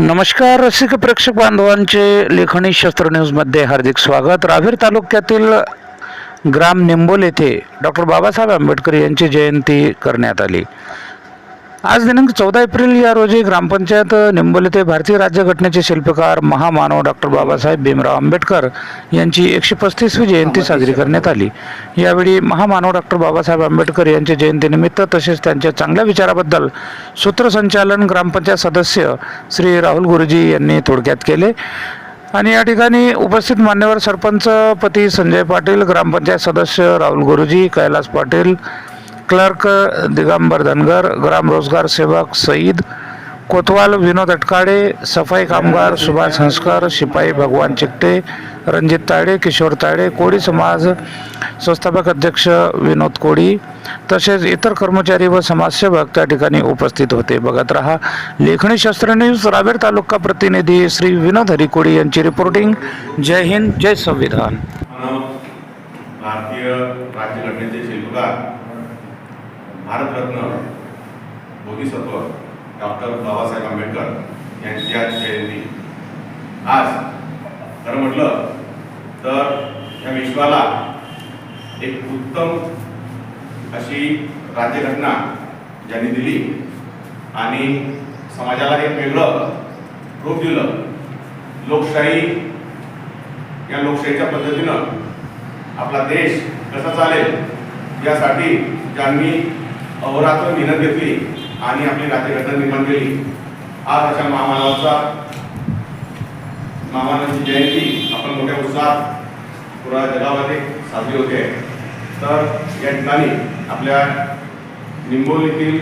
नमस्कार रसिक प्रेक्षक बांधवांचे लेखणी शस्त्र न्यूजमध्ये हार्दिक स्वागत. रावेर तालुक्यातील ग्राम निंबोल येथे डॉक्टर बाबासाहेब आंबेडकर यांची जयंती करण्यात आली. आज दिनांक चौदा एप्रिल या रोजी ग्रामपंचायत निंबोल येथे भारतीय राज्यघटनेचे शिल्पकार महामानव डॉक्टर बाबासाहेब भीमराव आंबेडकर यांची एकशे पस्तीसवी जयंती साजरी करण्यात आली. यावेळी महामानव डॉक्टर बाबासाहेब आंबेडकर यांच्या जयंतीनिमित्त तसेच त्यांच्या चांगल्या विचाराबद्दल सूत्रसंचालन ग्रामपंचायत सदस्य श्री राहुल गुरुजी यांनी थोडक्यात केले. आणि या ठिकाणी उपस्थित मान्यवर सरपंच पती संजय पाटील ग्रामपंचायत सदस्य राहुल गुरुजी कैलास पाटील क्लर्क दिगंबर धनगर ग्राम रोजगार सेवक सईद कोतवाल विनोद अटकाडे सफाई कामगार सुभाष संस्कार शिपाई भगवान चिकटे रणजित ताळे किशोर ताळे कोळी समाज संस्थापक अध्यक्ष विनोद कोळी तसेच इतर कर्मचारी व समाजसेवक त्या ठिकाणी उपस्थित होते. बघत रहा लेखणी शास्त्र न्यूज रावेर तालुका प्रतिनिधी श्री विनोद हरिकोळी यांची रिपोर्टिंग जय हिंद जय संविधान. भारतीय राज्यघटनेचे शिल्पकार भारतरत्न बोधिसत्व डॉक्टर बाबासाहेब आंबेडकर यांच्या जयंती. आज खरं म्हटलं तर या विश्वाला एक उत्तम अशी राज्यघटना ज्यांनी दिली आणि समाजाला एक वेगळं रूप दिलं. लोकशाही या लोकशाहीच्या पद्धतीनं आपला देश कसा चालेल यासाठी ज्यांनी अहोरात्र मेहनत घेतली आणि आपली राज्यघटना निर्माण केली. आज अशा महामानवाचा महामानवाची जयंती आपण मोठ्या उत्साहात पुरा जगामध्ये साजरी होते. तर या ठिकाणी आपल्या निंबोलीतील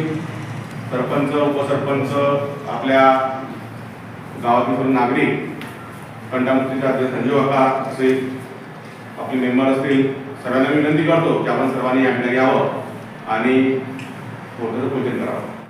सरपंच उपसरपंच आपल्या गावातील नागरिक कंटामुक्तीचे अध्यक्ष संजय काका असे आपले मेंबर असतील सर्वांना विनंती करतो की आपण सर्वांनी या ठिकाणी यावं. आणि फोटोचं पूजन करावं